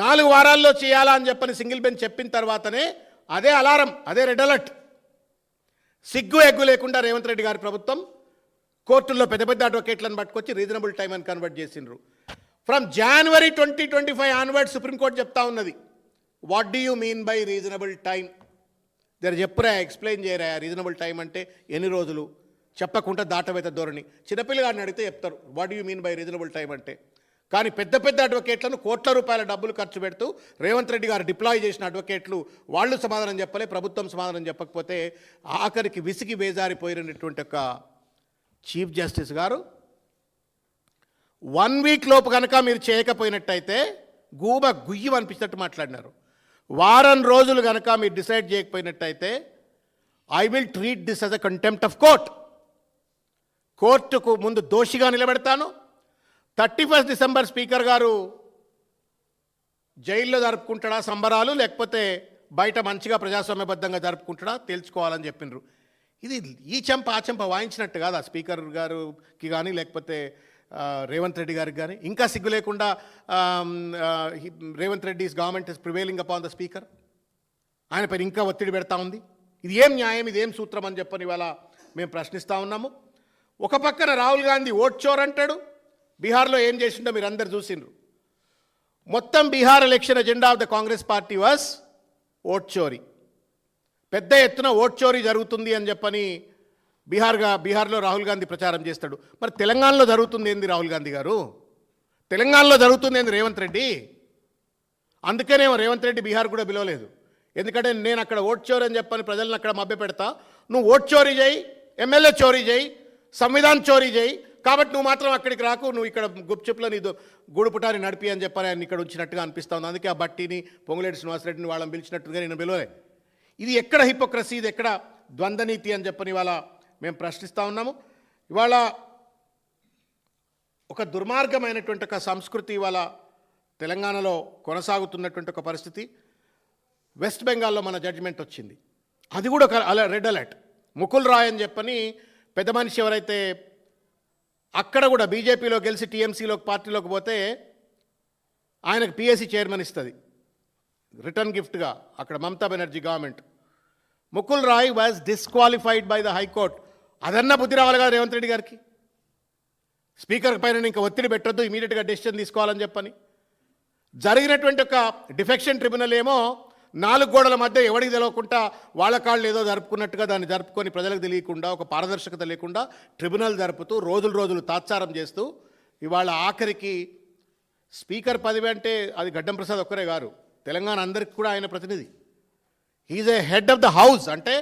నాలుగు వారాల్లో చేయాలా అని చెప్పని సింగిల్ బెంచ్ చెప్పిన తర్వాతనే అదే అలారం అదే రెడ్ అలర్ట్. సిగ్గు ఎగ్గు లేకుండా రేవంత్ రెడ్డి గారి ప్రభుత్వం కోర్టుల్లో పెద్ద పెద్ద అడ్వకేట్లను పట్టుకొచ్చి రీజనబుల్ టైం అని కన్వర్ట్ చేసిండ్రు. From January twenty twenty five onward supreme court చెప్తా ఉన్నది. What do you mean by reasonable time దగ్గర చెప్పురా ఎక్స్ప్లెయిన్ చేయరా రీజనబుల్ టైం అంటే ఎన్ని రోజులు? చెప్పకుండా దాటవేత ధోరణి. చిన్నపిల్లగాడిని అడిగితే చెప్తారు what you mean by reasonable time అంటే కానీ పెద్ద పెద్ద అడ్వకేట్లను కోట్ల రూపాయల డబ్బులు ఖర్చు పెడుతూ రేవంత్ రెడ్డి గారు డిప్లాయ్ చేసిన అడ్వకేట్లు వాళ్ళు సమాధానం చెప్పలే ప్రభుత్వం సమాధానం చెప్పకపోతే ఆఖరికి విసిగి బేజారిపోయినటువంటి ఒక చీఫ్ జస్టిస్ గారు వన్ వీక్ లోపు కనుక మీరు చేయకపోయినట్టయితే గూబ గుయ్యం అనిపించినట్టు మాట్లాడినారు. వారం రోజులు కనుక మీరు decide చేయకపోయినట్టయితే I will treat this as a contempt of court. కోర్టుకు ముందు దోషిగా నిలబెడతాను. థర్టీ ఫస్ట్ డిసెంబర్ స్పీకర్ గారు జైల్లో జరుపుకుంటాడా సంబరాలు లేకపోతే బయట మంచిగా ప్రజాస్వామ్యబద్ధంగా జరుపుకుంటాడా తేల్చుకోవాలని చెప్పిండ్రు ఇది ఈ చెంప ఆ చెంప వాయించినట్టు కాదా స్పీకర్ గారికి కానీ లేకపోతే రేవంత్ రెడ్డి గారికి కానీ ఇంకా సిగ్గు లేకుండా Revanth Reddy he- Revanth government is prevailing upon the speaker. ఆయన పైన ఇంకా ఒత్తిడి పెడతా ఉంది. ఇది ఏం న్యాయం ఇది ఏం సూత్రం అని చెప్పని ఇవాళ మేము ప్రశ్నిస్తూ ఉన్నాము. ఒక పక్కన రాహుల్ గాంధీ ఓట్ చోర్ అంటాడు బీహార్లో ఏం చేసిండో మీరు అందరు చూసిండ్రు. మొత్తం Bihar election agenda of the Congress party was vote chori. పెద్ద ఎత్తున ఓట్ చోరీ జరుగుతుంది అని చెప్పని బీహార్గా బీహార్లో రాహుల్ గాంధీ ప్రచారం చేస్తాడు. మరి తెలంగాణలో జరుగుతుంది ఏంది రాహుల్ గాంధీ గారు? తెలంగాణలో జరుగుతుంది ఏంది రేవంత్ రెడ్డి? అందుకనే రేవంత్ రెడ్డి బీహార్ కూడా పిలవలేదు. ఎందుకంటే నేను అక్కడ ఓట్ చోరీ అని చెప్పని ప్రజలను అక్కడ మభ్య పెడతా నువ్వు ఓట్ చోరీ చేయి ఎమ్మెల్యే చోరీ చేయి సంవిధాన్ చోరీ చేయి కాబట్టి నువ్వు మాత్రం అక్కడికి రాకు నువ్వు ఇక్కడ గుప్చుప్లో నీ గూడుపుటాన్ని నడిపి అని చెప్పని ఆయన ఇక్కడ ఉంచినట్టుగా అనిపిస్తా ఉంది. అందుకే ఆ బట్టిని పొంగులేటి శ్రీనివాసరెడ్డిని వాళ్ళని పిలిచినట్టుగా నేను పిలవలే. ఇది ఎక్కడ హిపోక్రసీ ఇది ఎక్కడ ద్వంద్వనీతి అని చెప్పని ఇవాళ మేము ప్రశ్నిస్తూ ఉన్నాము. ఇవాళ ఒక దుర్మార్గమైనటువంటి ఒక సంస్కృతి ఇవాళ తెలంగాణలో కొనసాగుతున్నటువంటి ఒక పరిస్థితి. వెస్ట్ బెంగాల్లో మన జడ్జిమెంట్ వచ్చింది. అది కూడా ఒక అల రెడ్ అలర్ట్. ముకుల్ రాయ్ అని చెప్పని పెద్ద మనిషి ఎవరైతే అక్కడ కూడా బీజేపీలో గెలిచి టీఎంసీలో పార్టీలోకి పోతే ఆయనకు పిఎస్సి చైర్మన్ ఇస్తుంది. రిటర్న్ గిఫ్ట్గా అక్కడ Mamata Banerjee government. Mukul Roy was disqualified by the high court. అదన్నా బుద్ధి రావాలి కదా రేవంత్ రెడ్డి గారికి? స్పీకర్ పైన ఇంకా ఒత్తిడి పెట్టొద్దు ఇమీడియట్గా డెసిషన్ తీసుకోవాలని చెప్పని. జరిగినటువంటి ఒక డిఫెక్షన్ ట్రిబ్యునల్ ఏమో నాలుగు గోడల మధ్య ఎవరికి తెలియకుండా వాళ్ళ కాళ్ళు ఏదో జరుపుకున్నట్టుగా దాన్ని జరుపుకొని ప్రజలకు తెలియకుండా ఒక పారదర్శకత లేకుండా ట్రిబ్యునల్ జరుపుతూ రోజులు రోజులు తాత్సారం చేస్తూ ఇవాళ ఆఖరికి స్పీకర్ పదవి అంటే అది గడ్డం ప్రసాద్ ఒక్కరే గారు తెలంగాణ అందరికి కూడా ఆయన ప్రతినిధి. Is a head of the house అంటే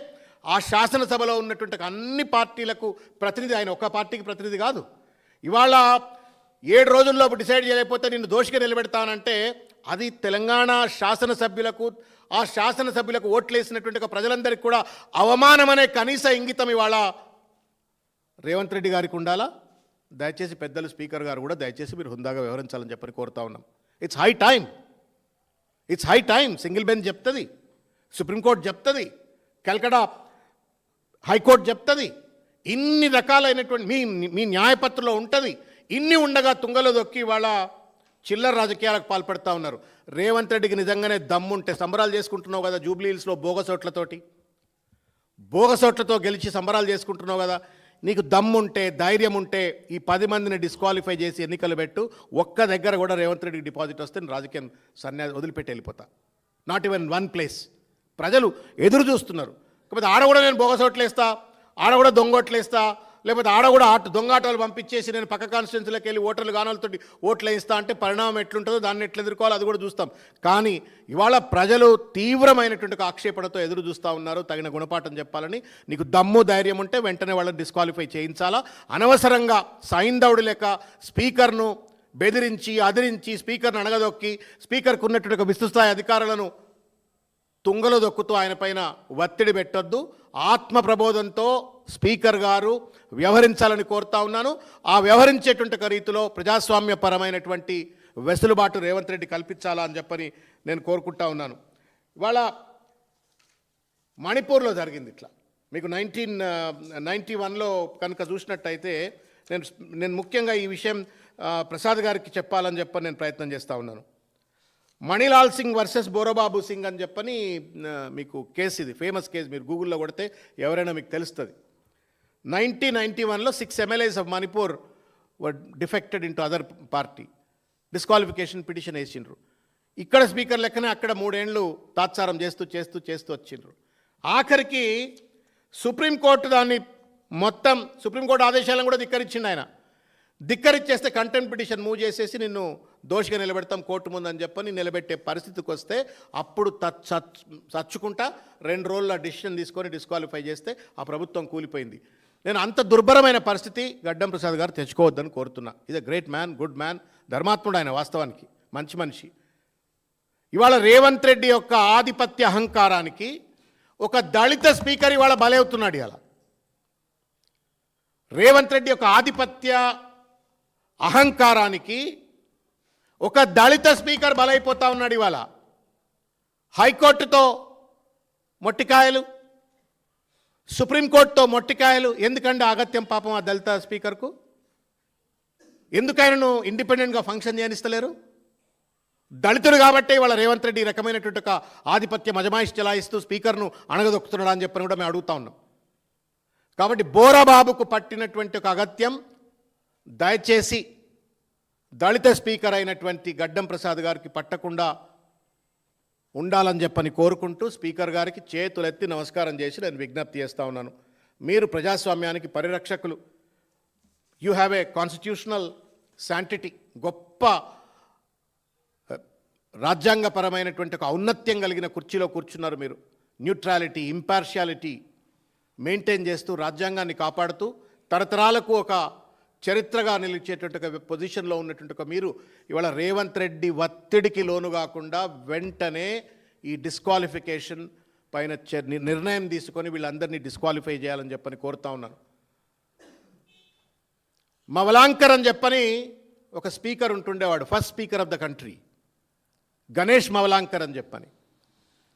ఆ శాసనసభలో ఉన్నటువంటి అన్ని పార్టీలకు ప్రతినిధి ఆయన ఒక పార్టీకి ప్రతినిధి కాదు. ఇవాళ ఏడు రోజుల్లోపు డిసైడ్ చేయలేకపోతే నిన్ను దోషిగా నిలబెడతానంటే అది తెలంగాణ శాసనసభ్యులకు ఆ శాసనసభ్యులకు ఓట్లేసినటువంటి ఒక ప్రజలందరికీ కూడా అవమానమనే కనీస ఇంగితం ఇవాళ రేవంత్ రెడ్డి గారికి ఉండాలా? దయచేసి పెద్దలు స్పీకర్ గారు కూడా దయచేసి మీరు హుందాగా వ్యవహరించాలని చెప్పని కోరుతా ఉన్నాం. It's high time it's high time single bench చెప్తుంది. సుప్రీంకోర్టు చెప్తుంది. కలకడా హైకోర్టు చెప్తుంది. ఇన్ని రకాలైనటువంటి మీ మీ న్యాయపత్రంలో ఉంటుంది. ఇన్ని ఉండగా తుంగలో దొక్కి వాళ్ళ చిల్లర రాజకీయాలకు పాల్పడుతూ ఉన్నారు. రేవంత్ రెడ్డికి నిజంగానే దమ్ముంటే సంబరాలు చేసుకుంటున్నావు కదా జూబ్లీ హిల్స్లో బోగసోట్లతోటి బోగసోట్లతో గెలిచి సంబరాలు చేసుకుంటున్నావు కదా? నీకు దమ్ముంటే ధైర్యం ఉంటే ఈ పది మందిని డిస్క్వాలిఫై చేసి ఎన్నికలు పెట్టు. ఒక్క దగ్గర కూడా రేవంత్ రెడ్డికి డిపాజిట్ వస్తే నేను రాజకీయం సన్యా వదిలిపెట్టి వెళ్ళిపోతా. నాట్ ఈవెన్ వన్ ప్లేస్ ప్రజలు ఎదురు చూస్తున్నారు. కాకపోతే ఆడ కూడా నేను బోగసోట్లేస్తా ఆడ కూడా దొంగోట్లేస్తా లేకపోతే ఆడ కూడా ఆట దొంగ ఆటోలు పంపించేసి నేను పక్క కాన్స్టిట్యున్సీలోకి వెళ్ళి ఓటర్లు గానాలతో ఓట్లు వేయిస్తా అంటే పరిణామం ఎట్లుంటుందో దాన్ని ఎట్లా ఎదుర్కోవాలో అది కూడా చూస్తాం. కానీ ఇవాళ ప్రజలు తీవ్రమైనటువంటి ఒక ఆక్షేపణతో ఎదురు చూస్తూ ఉన్నారు. తగిన గుణపాఠం చెప్పాలని. నీకు దమ్ము ధైర్యం ఉంటే వెంటనే వాళ్ళని డిస్క్వాలిఫై చేయించాలా? అనవసరంగా సైందవుడు లెక్క స్పీకర్ను బెదిరించి అదిరించి స్పీకర్ను అణగదొక్కి స్పీకర్కు ఉన్నటువంటి ఒక విస్తృస్థాయి అధికారులను తుంగలో దొక్కుతూ ఆయన పైన ఒత్తిడి పెట్టొద్దు. ఆత్మ ప్రబోధంతో స్పీకర్ గారు వ్యవహరించాలని కోరుతా ఉన్నాను. ఆ వ్యవహరించేటువంటి రీతిలో ప్రజాస్వామ్యపరమైనటువంటి వెసులుబాటు రేవంత్ రెడ్డి కల్పించాలా అని చెప్పని నేను కోరుకుంటా ఉన్నాను. ఇవాళ మణిపూర్లో జరిగింది ఇట్లా. మీకు నైన్టీన్ నైంటీ వన్లో కనుక చూసినట్టయితే నేను నేను ముఖ్యంగా ఈ విషయం ప్రసాద్ గారికి చెప్పాలని చెప్పని నేను ప్రయత్నం చేస్తూ ఉన్నాను. మణిలాల్ సింగ్ వర్సెస్ బోరబాబు సింగ్ అని చెప్పని మీకు కేసు ఇది. ఫేమస్ కేసు మీరు గూగుల్లో కొడితే ఎవరైనా మీకు తెలుస్తుంది. నైన్టీన్ నైంటీ వన్లో six MLAs of Manipur were defected into other party disqualification petition వేసిండ్రు. ఇక్కడ స్పీకర్ లెక్కనే అక్కడ మూడేండ్లు తాత్సారం చేస్తూ చేస్తూ చేస్తూ వచ్చిండ్రు. ఆఖరికి సుప్రీంకోర్టు దాన్ని మొత్తం సుప్రీంకోర్టు ఆదేశాలను కూడా ధిక్కరించిండు ఆయన. ధిక్కరిచ్చేస్తే కంటెంట్ పిటిషన్ మూవ్ చేసేసి నిన్ను దోషిగా నిలబెడతాం కోర్టు ముందని చెప్పని నిలబెట్టే పరిస్థితికి వస్తే అప్పుడు తచ్- చచ్చుకుంటా రెండు రోజుల డిసిషన్ తీసుకొని డిస్క్వాలిఫై చేస్తే ఆ ప్రభుత్వం కూలిపోయింది. నేను అంత దుర్భరమైన పరిస్థితి గడ్డం ప్రసాద్ గారు తెచ్చుకోవద్దని కోరుతున్నా. ఇది గ్రేట్ మ్యాన్ గుడ్ మ్యాన్ ధర్మాత్ముడు ఆయన వాస్తవానికి మంచి మనిషి. ఇవాళ రేవంత్ రెడ్డి యొక్క ఆధిపత్య అహంకారానికి ఒక దళిత స్పీకర్ ఇవాళ బలవుతున్నాడు ఇవాళ. రేవంత్ రెడ్డి యొక్క ఆధిపత్య అహంకారానికి ఒక దళిత స్పీకర్ బలైపోతా ఉన్నాడు ఇవాళ. హైకోర్టుతో మొట్టికాయలు సుప్రీంకోర్టుతో మొట్టికాయలు. ఎందుకండి అగత్యం పాపం ఆ దళిత స్పీకర్కు? ఎందుకు ఆయనను ఇండిపెండెంట్గా ఫంక్షన్ చేయనిస్తలేరు దళితుడు కాబట్టి వాళ్ళ రేవంత్ రెడ్డి రకమైనటువంటి ఒక ఆధిపత్య మజమాయిష్ చెలాయిస్తూ స్పీకర్ను అణగదొక్కుతున్నాడు అని చెప్పని కూడా మేము అడుగుతా ఉన్నాం. కాబట్టి బోరాబాబుకు పట్టినటువంటి ఒక అగత్యం దయచేసి దళిత స్పీకర్ అయినటువంటి గడ్డం ప్రసాద్ గారికి పట్టకుండా ఉండాలని చెప్పని కోరుకుంటూ స్పీకర్ గారికి చేతులెత్తి నమస్కారం చేసి నేను విజ్ఞప్తి చేస్తా ఉన్నాను. మీరు ప్రజాస్వామ్యానికి పరిరక్షకులు. You have a constitutional sanctity గొప్ప eh, రాజ్యాంగపరమైనటువంటి ఒక ఔన్నత్యం కలిగిన కుర్చీలో కూర్చున్నారు మీరు. న్యూట్రాలిటీ ఇంపార్షియాలిటీ మెయింటైన్ చేస్తూ రాజ్యాంగాన్ని కాపాడుతూ తరతరాలకు ఒక చరిత్రగా నిలిచేటువంటి ఒక పొజిషన్లో ఉన్నటువంటి ఒక మీరు ఇవాళ రేవంత్ రెడ్డి ఒత్తిడికి లోను కాకుండా వెంటనే ఈ డిస్క్వాలిఫికేషన్ పైన నిర్ణయం తీసుకొని వీళ్ళందరినీ డిస్క్వాలిఫై చేయాలని చెప్పని కోరుతా ఉన్నాను. మవలాంకర్ అని చెప్పని ఒక speaker ఉంటుండేవాడు first speaker of the country Ganesh Mavalankar అని చెప్పని.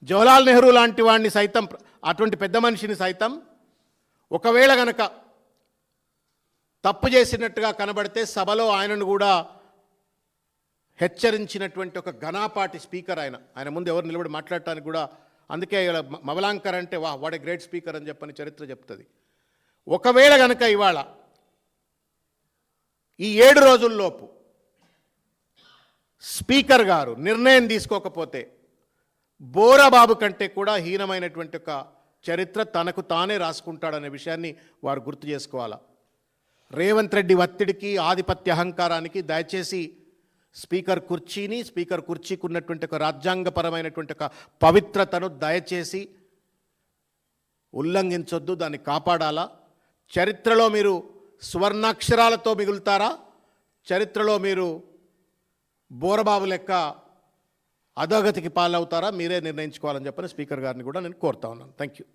జవహర్లాల్ నెహ్రూ లాంటి వాడిని సైతం అటువంటి పెద్ద మనిషిని సైతం ఒకవేళ గనక తప్పు చేసినట్టుగా కనబడితే సభలో ఆయనను కూడా హెచ్చరించినటువంటి ఒక ఘనాపాటి స్పీకర్ ఆయన. ఆయన ముందు ఎవరు నిలబడి మాట్లాడటానికి కూడా అందుకే ఇలా మవలాంకర్ అంటే వా వాడే గ్రేట్ స్పీకర్ అని చెప్పని చరిత్ర చెప్తుంది. ఒకవేళ గనక ఇవాళ ఈ ఏడు రోజుల్లోపు స్పీకర్ గారు నిర్ణయం తీసుకోకపోతే బోరాబాబు కంటే కూడా హీనమైనటువంటి ఒక చరిత్ర తనకు తానే రాసుకుంటాడనే విషయాన్ని వారు గుర్తు చేసుకోవాలా? రేవంత్ రెడ్డి ఒత్తిడికి ఆధిపత్య అహంకారానికి దయచేసి స్పీకర్ కుర్చీని స్పీకర్ కుర్చీకి ఉన్నటువంటి ఒక రాజ్యాంగపరమైనటువంటి ఒక పవిత్రతను దయచేసి ఉల్లంఘించొద్దు దాన్ని కాపాడాలా? చరిత్రలో మీరు సువర్ణాక్షరాలతో మిగులుతారా? చరిత్రలో మీరు బోరబాబు లెక్క అధోగతికి పాలవుతారా? మీరే నిర్ణయించుకోవాలని చెప్పని స్పీకర్ గారిని కూడా నేను కోరుతా ఉన్నాను. థ్యాంక్ యూ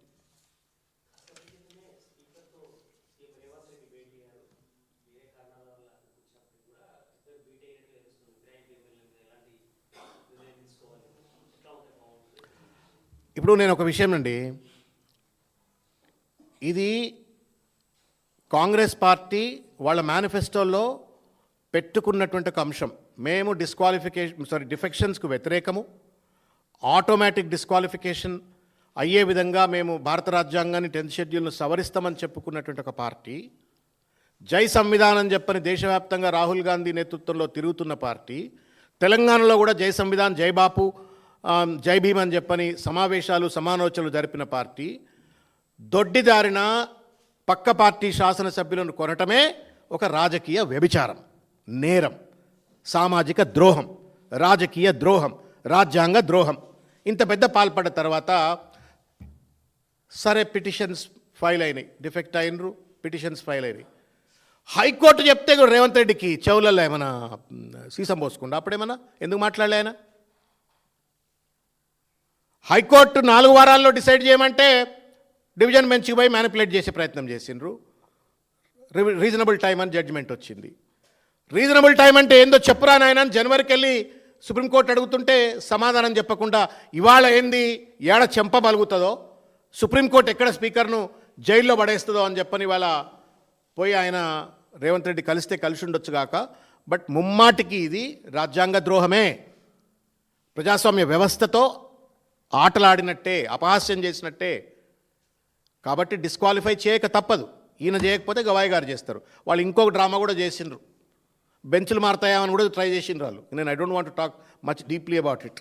ఇప్పుడు నేను ఒక విషయం అండి. ఇది కాంగ్రెస్ పార్టీ వాళ్ళ మేనిఫెస్టోలో పెట్టుకున్నటువంటి ఒక అంశం. మేము డిస్క్వాలిఫికేషన్ సారీ డిఫెక్షన్స్కు వ్యతిరేకము. ఆటోమేటిక్ డిస్క్వాలిఫికేషన్ అయ్యే విధంగా మేము భారత రాజ్యాంగాన్ని టెన్త్ షెడ్యూల్ను సవరిస్తామని చెప్పుకున్నటువంటి ఒక పార్టీ. జై సంవిధానం చెప్పని దేశవ్యాప్తంగా రాహుల్ గాంధీ నేతృత్వంలో తిరుగుతున్న పార్టీ. తెలంగాణలో కూడా జై సంవిధాన్ జై బాపు జై భీమ్ అని చెప్పని సమావేశాలు సమాలోచనలు జరిపిన పార్టీ దొడ్డిదారిన పక్క పార్టీ శాసనసభ్యులను కొనటమే ఒక రాజకీయ వ్యభిచారం నేరం సామాజిక ద్రోహం రాజకీయ ద్రోహం రాజ్యాంగ ద్రోహం. ఇంత పెద్ద పాల్పడ్డ తర్వాత సరే పిటిషన్స్ ఫైల్ అయినాయి డిఫెక్ట్ అయినరు పిటిషన్స్ ఫైల్ అయినాయి. హైకోర్టు చెప్తే కూడా రేవంత్ రెడ్డికి చెవులలో ఏమైనా సీసం పోసుకుండా? అప్పుడేమన్నా? ఎందుకు మాట్లాడలే ఆయన? హైకోర్టు నాలుగు వారాల్లో డిసైడ్ చేయమంటే డివిజన్ బెంచ్కి పోయి మ్యానిపులేట్ చేసే ప్రయత్నం చేసిండ్రు. రీజనబుల్ టైం అని జడ్జిమెంట్ వచ్చింది. రీజనబుల్ టైం అంటే ఏందో చెప్పురా నాయన జనవరికి వెళ్ళి సుప్రీంకోర్టు అడుగుతుంటే సమాధానం చెప్పకుండా ఇవాళ ఏంది ఏడ చెంప బలుగుతుందో సుప్రీంకోర్టు ఎక్కడ స్పీకర్ను జైల్లో పడేస్తుందో అని చెప్పని ఇవాళ పోయి ఆయన రేవంత్ రెడ్డి కలిస్తే కలిసి ఉండొచ్చు కాక బట్ ముమ్మాటికి ఇది రాజ్యాంగ ద్రోహమే ప్రజాస్వామ్య వ్యవస్థతో ఆటలాడినట్టే అపహాస్యం చేసినట్టే. కాబట్టి డిస్క్వాలిఫై చేయక తప్పదు. ఈయన చేయకపోతే గవాయి గారు చేస్తారు. వాళ్ళు ఇంకొక డ్రామా కూడా చేసిండ్రు. బెంచ్లు మారుతాయామని కూడా ట్రై చేసిండ్రు వాళ్ళు. నేను I don't want talk much deeply about it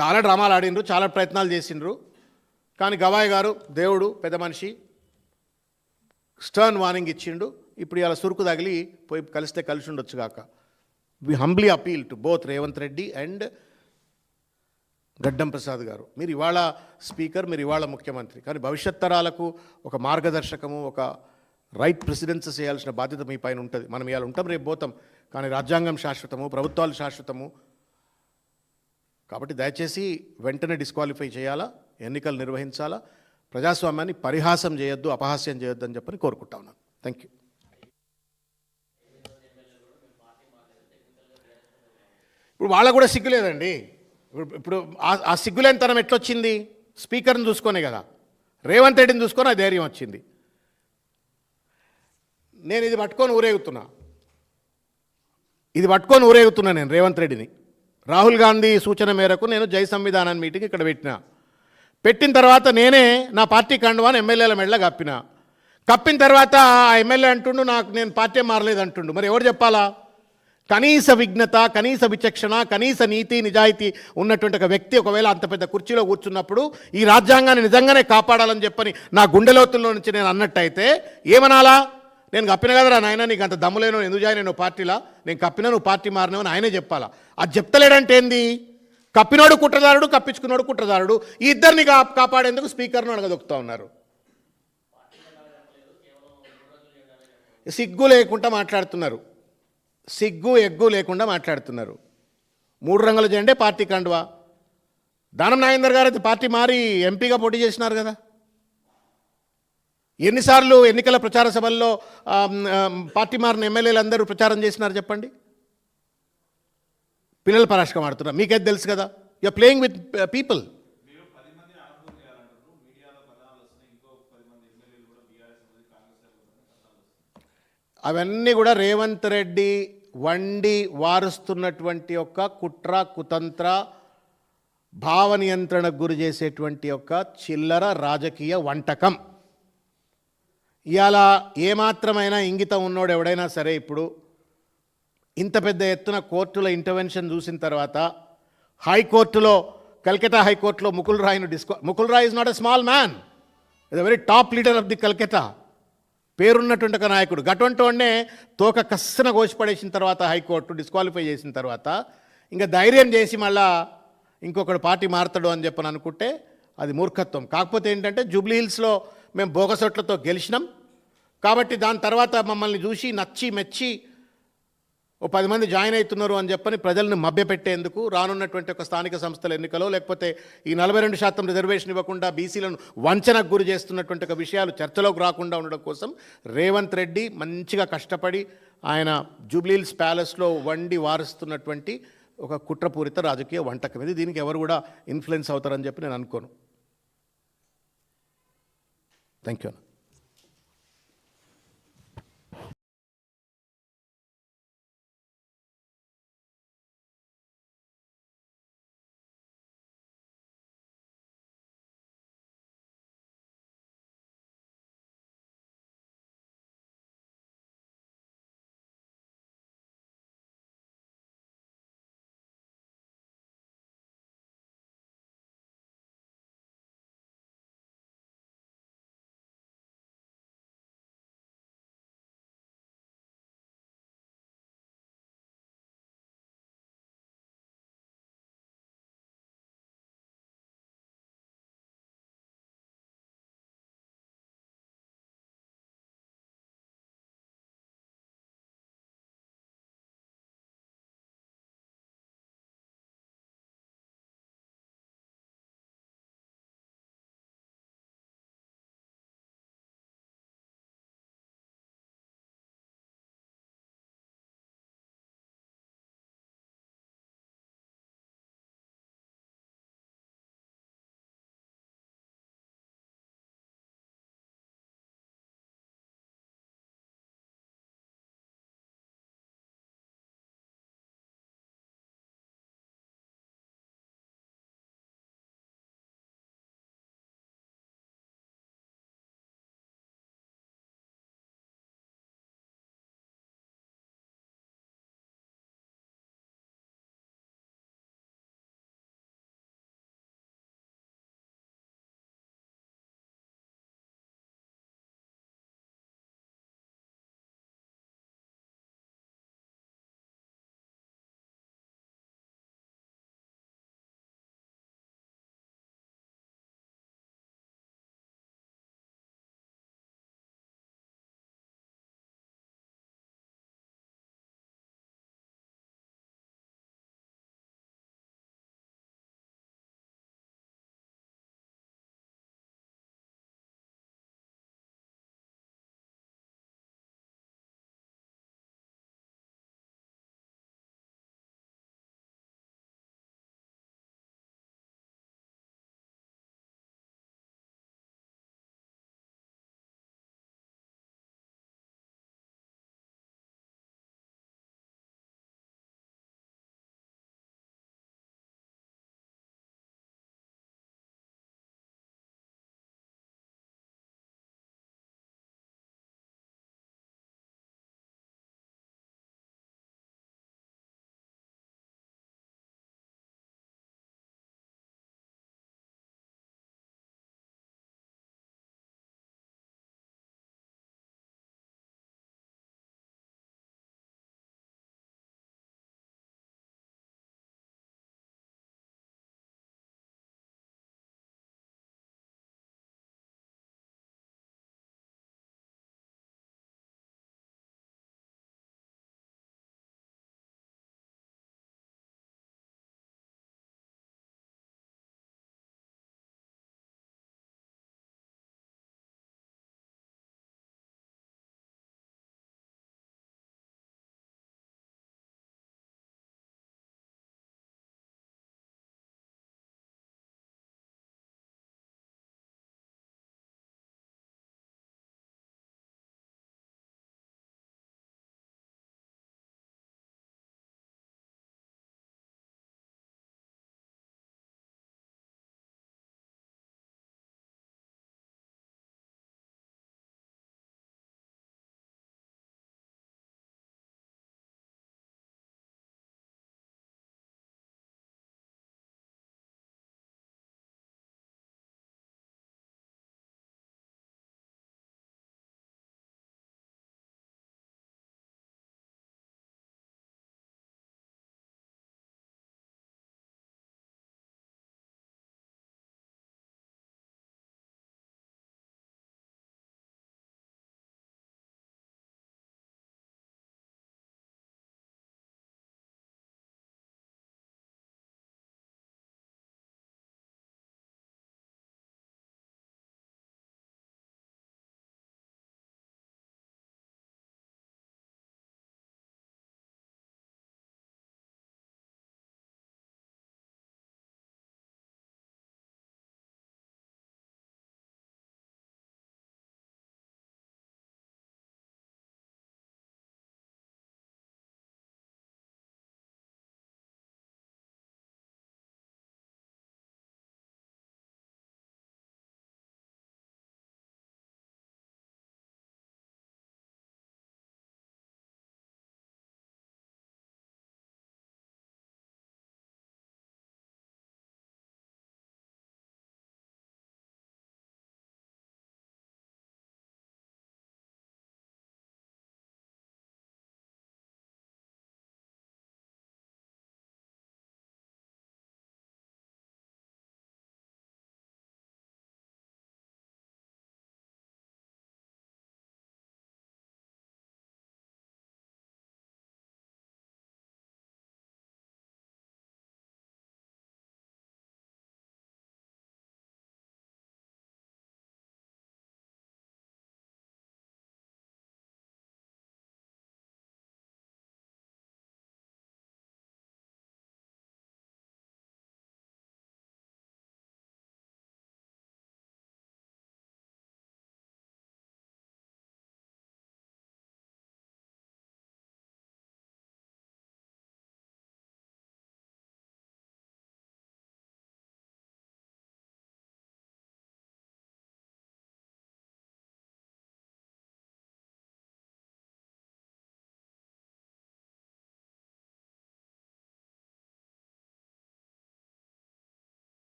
చాలా డ్రామాలు ఆడిండ్రు చాలా ప్రయత్నాలు చేసిండ్రు. కానీ గవాయి గారు దేవుడు పెద్ద మనిషి స్టర్న్ వార్నింగ్ ఇచ్చిండు. ఇప్పుడు ఇలా సురుకు తగిలి పోయి కలిస్తే కలిసి ఉండొచ్చు కాక. We humbly appeal to both Revanth Reddy and Gaddam Prasad garu. మీరు ఇవాళ స్పీకర్ మీరు ఇవాళ ముఖ్యమంత్రి. కానీ భవిష్యత్ తరాలకు ఒక మార్గదర్శకము ఒక రైట్ ప్రెసిడెన్స్ చేయాల్సిన బాధ్యత మీ పైన ఉంటుంది. మనం ఇవాళ ఉంటాం రేపు పోతాం. కానీ రాజ్యాంగం శాశ్వతము ప్రభుత్వాలు శాశ్వతము. కాబట్టి దయచేసి వెంటనే డిస్క్వాలిఫై చేయాలా? ఎన్నికలు నిర్వహించాలా? ప్రజాస్వామ్యాన్ని పరిహాసం చేయొద్దు అపహాస్యం చేయొద్దు అని చెప్పని కోరుకుంటా ఉన్నాను. థ్యాంక్ యూ ఇప్పుడు వాళ్ళకు కూడా సిగ్గులేదండి. ఇప్పుడు ఇప్పుడు ఆ- ఆ సిగ్గులేనితనం ఎట్లొచ్చింది? స్పీకర్ని చూసుకొనే కదా. రేవంత్ రెడ్డిని చూసుకొని ఆ ధైర్యం వచ్చింది. నేను ఇది పట్టుకొని ఊరేగుతున్నా. ఇది పట్టుకొని ఊరేగుతున్నా నేను రేవంత్ రెడ్డిని. రాహుల్ గాంధీ సూచన మేరకు నేను జై సంవిధానాన్ని మీటింగ్ ఇక్కడ పెట్టిన. పెట్టిన తర్వాత నేనే నా పార్టీ కండువాని ఎమ్మెల్యేల మెడల కప్పిన. కప్పిన తర్వాత ఆ ఎమ్మెల్యే అంటుండు నాకు నేను పార్టీ మారలేదు అంటుండు మరి ఎవరు చెప్పాలా? కనీస విఘ్నత కనీస విచక్షణ కనీస నీతి నిజాయితీ ఉన్నటువంటి ఒక వ్యక్తి ఒకవేళ అంత పెద్ద కుర్చీలో కూర్చున్నప్పుడు ఈ రాజ్యాంగాన్ని నిజంగానే కాపాడాలని చెప్పని నా గుండెలోతుల్లో నుంచి నేను అన్నట్టయితే ఏమనాలా? నేను కప్పిన కదరా నాయన నీకు అంత దమ్ములేను ఎందుకు జాయిన్ నేను పార్టీలా? నేను కప్పినా నువ్వు పార్టీ మారినావు అని ఆయనే చెప్పాలా? అది చెప్తలేడంటే ఏంది? కప్పినోడు కుట్రదారుడు కప్పించుకున్నోడు కుట్రదారుడు. ఈ ఇద్దరిని కా కాపాడేందుకు స్పీకర్ను అడగదొక్కుతా ఉన్నారు. సిగ్గు లేకుండా మాట్లాడుతున్నారు. సిగ్గు ఎగ్గు లేకుండా మాట్లాడుతున్నారు. మూడు రంగుల జెండే పార్టీ కండువా. దానం నాగేందర్ గారు అయితే పార్టీ మారి ఎంపీగా పోటీ చేసినారు కదా. ఎన్నిసార్లు ఎన్నికల ప్రచార సభల్లో పార్టీ మారిన ఎమ్మెల్యేలు అందరూ ప్రచారం చేసినారు చెప్పండి. పిల్లల పరాశకం ఆడుతున్నారు. మీకైతే తెలుసు కదా? యు ప్లేయింగ్ విత్ పీపుల్ అవన్నీ కూడా రేవంత్ రెడ్డి వండి వారుస్తున్నటువంటి యొక్క కుట్ర కుతంత్ర భావ నియంత్రణకు గురి చేసేటువంటి యొక్క చిల్లర రాజకీయ వంటకం. ఇలా ఏమాత్రమైనా ఇంగితం ఉన్నోడు ఎవడైనా సరే ఇప్పుడు ఇంత పెద్ద ఎత్తున కోర్టుల ఇంటర్వెన్షన్ చూసిన తర్వాత హైకోర్టులో కల్కటా హైకోర్టులో ముకుల్ రాయ్ను disco Mukul Roy is not a small man is a very top leader of the Calcutta పేరున్నటువంటి ఒక నాయకుడు. గటువంటి వాడినే తోక కస్సన కోసిపడేసిన తర్వాత హైకోర్టు డిస్క్వాలిఫై చేసిన తర్వాత ఇంకా ధైర్యం చేసి మళ్ళా ఇంకొకడు పార్టీ మారుతాడు అని చెప్పని అనుకుంటే అది మూర్ఖత్వం. కాకపోతే ఏంటంటే జూబ్లీ హిల్స్లో మేము బోగసొట్లతో గెలిచినాం. కాబట్టి దాని తర్వాత మమ్మల్ని చూసి నచ్చి మెచ్చి ఓ పది మంది జాయిన్ అవుతున్నారు అని చెప్పని ప్రజలను మభ్యపెట్టేందుకు రానున్నటువంటి ఒక స్థానిక సంస్థల ఎన్నికలో లేకపోతే ఈ నలభై రెండు శాతం రిజర్వేషన్ ఇవ్వకుండా బీసీలను వంచనకు గురి చేస్తున్నటువంటి ఒక విషయాలు చర్చలోకి రాకుండా ఉండడం కోసం రేవంత్ రెడ్డి మంచిగా కష్టపడి ఆయన జూబ్లీల్స్ ప్యాలెస్లో వండి వారుస్తున్నటువంటి ఒక కుట్రపూరిత రాజకీయ వంటకం. ఇది దీనికి ఎవరు కూడా ఇన్ఫ్లుయెన్స్ అవుతారని చెప్పి నేను అనుకోను. Thank you